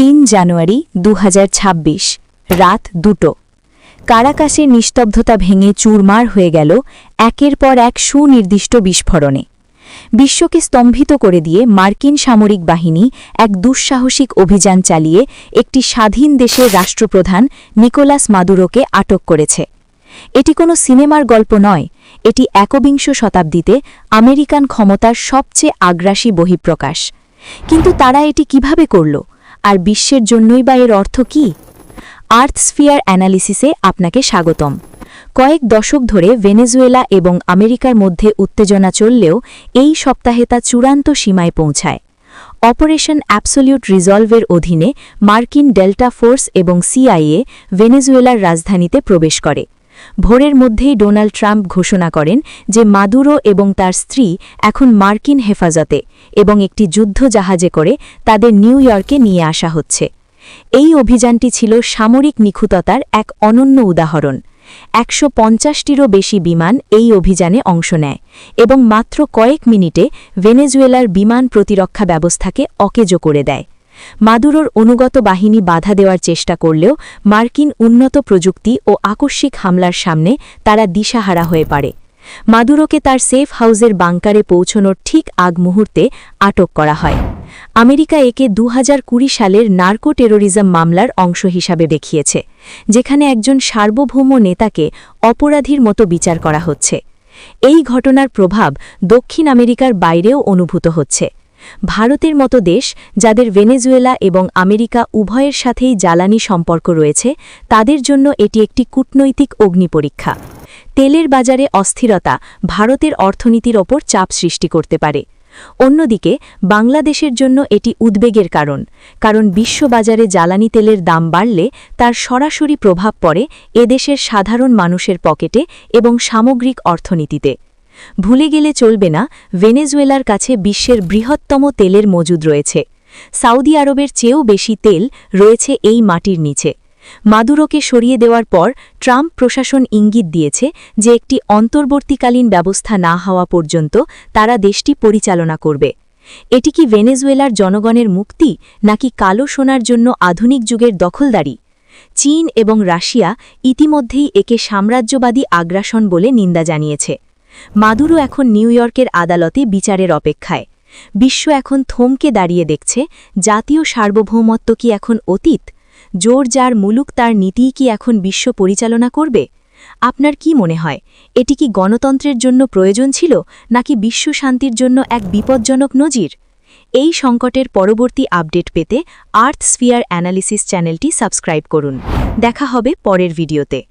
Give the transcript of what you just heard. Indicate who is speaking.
Speaker 1: তিন জানুয়ারি দু হাজার ছাব্বিশ, রাত দুটো। কারাকাসের নিস্তব্ধতা ভেঙে চুরমার হয়ে গেল একের পর এক সুনির্দিষ্ট বিস্ফোরণে। বিশ্বকে স্তম্ভিত করে দিয়ে মার্কিন সামরিক বাহিনী এক দুঃসাহসিক অভিযান চালিয়ে একটি স্বাধীন দেশের রাষ্ট্রপ্রধান নিকোলাস মাদুরোকে আটক করেছে। এটি কোনো সিনেমার গল্প নয়, এটি একবিংশ শতাব্দীতে আমেরিকান ক্ষমতার সবচেয়ে আগ্রাসী বহিঃপ্রকাশ। কিন্তু তারা এটি কীভাবে করল? আর বিশ্বের জন্যই বা এর অর্থ কী? আর্থস্ফিয়ার অ্যানালিসিসে আপনাকে স্বাগতম। কয়েক দশক ধরে ভেনেজুয়েলা এবং আমেরিকার মধ্যে উত্তেজনা চললেও এই সপ্তাহে তা চূড়ান্ত সীমায় পৌঁছায়। অপারেশন অ্যাবসোলিউট রিজলভের অধীনে মার্কিন ডেল্টা ফোর্স এবং সিআইএ ভেনেজুয়েলার রাজধানীতে প্রবেশ করে। ভোরের মধ্যেই ডোনাল্ড ট্রাম্প ঘোষণা করেন যে মাদুরো এবং তার স্ত্রী এখন মার্কিন হেফাজতে এবং একটি যুদ্ধ জাহাজে করে তাদের নিউ ইয়র্কে নিয়ে আসা হচ্ছে। এই অভিযানটি ছিল সামরিক নিখুততার এক অনন্য উদাহরণ। একশো পঞ্চাশটিরও বেশি বিমান এই অভিযানে অংশ নেয় এবং মাত্র কয়েক মিনিটে ভেনেজুয়েলার বিমান প্রতিরক্ষা ব্যবস্থাকে অকেজো করে দেয়। মাদুরোর অনুগত বাহিনী বাধা দেওয়ার চেষ্টা করলেও মার্কিন উন্নত প্রযুক্তি ও আকস্মিক হামলার সামনে তারা দিশাহারা হয়ে পারে মাদুরোকে তার সেফ হাউজের বাংকারে পৌঁছনোর ঠিক আগ মুহূর্তে আটক করা হয়। আমেরিকা একে দুহাজার কুড়ি সালের নার্কো টেরোরিজম মামলার অংশ হিসাবে দেখিয়েছে, যেখানে একজন সার্বভৌম নেতাকে অপরাধীর মতো বিচার করা হচ্ছে। এই ঘটনার প্রভাব দক্ষিণ আমেরিকার বাইরেও অনুভূত হচ্ছে। ভারতের মতো দেশ যাদের ভেনেজুয়েলা এবং আমেরিকা উভয়ের সাথেই জ্বালানি সম্পর্ক রয়েছে, তাদের জন্য এটি একটি কূটনৈতিক অগ্নিপরীক্ষা তেলের বাজারে অস্থিরতা ভারতের অর্থনীতির ওপর চাপ সৃষ্টি করতে পারে। অন্যদিকে, বাংলাদেশের জন্য এটি উদ্বেগের কারণ কারণ বিশ্ববাজারে জ্বালানি তেলের দাম বাড়লে তার সরাসরি প্রভাব পড়ে এদেশের সাধারণ মানুষের পকেটে এবং সামগ্রিক অর্থনীতিতে। ভুলে গেলে চলবে না, ভেনেজুয়েলার কাছে বিশ্বের বৃহত্তম তেলের মজুদ রয়েছে। সাউদি আরবের চেয়েও বেশি তেল রয়েছে এই মাটির নিচে। মাদুরোকে সরিয়ে দেওয়ার পর ট্রাম্প প্রশাসন ইঙ্গিত দিয়েছে যে একটি অন্তর্বর্তীকালীন ব্যবস্থা না হওয়া পর্যন্ত তারা দেশটি পরিচালনা করবে। এটি কি ভেনেজুয়েলার জনগণের মুক্তি, নাকি কালো সোনার জন্য আধুনিক যুগের দখলদারি? চীন এবং রাশিয়া ইতিমধ্যেই একে সাম্রাজ্যবাদী আগ্রাসন বলে নিন্দা জানিয়েছে। মাদুরো এখন নিউ ইয়র্কের আদালতে বিচারের অপেক্ষায়। বিশ্ব এখন থমকে দাঁড়িয়ে দেখছে, জাতীয় সার্বভৌমত্ব কি এখন অতীত? জোর যার মুলুক তার নীতিই কি এখন বিশ্ব পরিচালনা করবে? আপনার কি মনে হয়, এটি কি গণতন্ত্রের জন্য প্রয়োজন ছিল, নাকি বিশ্ব শান্তির জন্য এক বিপজ্জনক নজির? এই সংকটের পরবর্তী আপডেট পেতে আর্থ স্ফিয়ার অ্যানালিসিস চ্যানেলটি সাবস্ক্রাইব করুন। দেখা হবে পরের ভিডিওতে।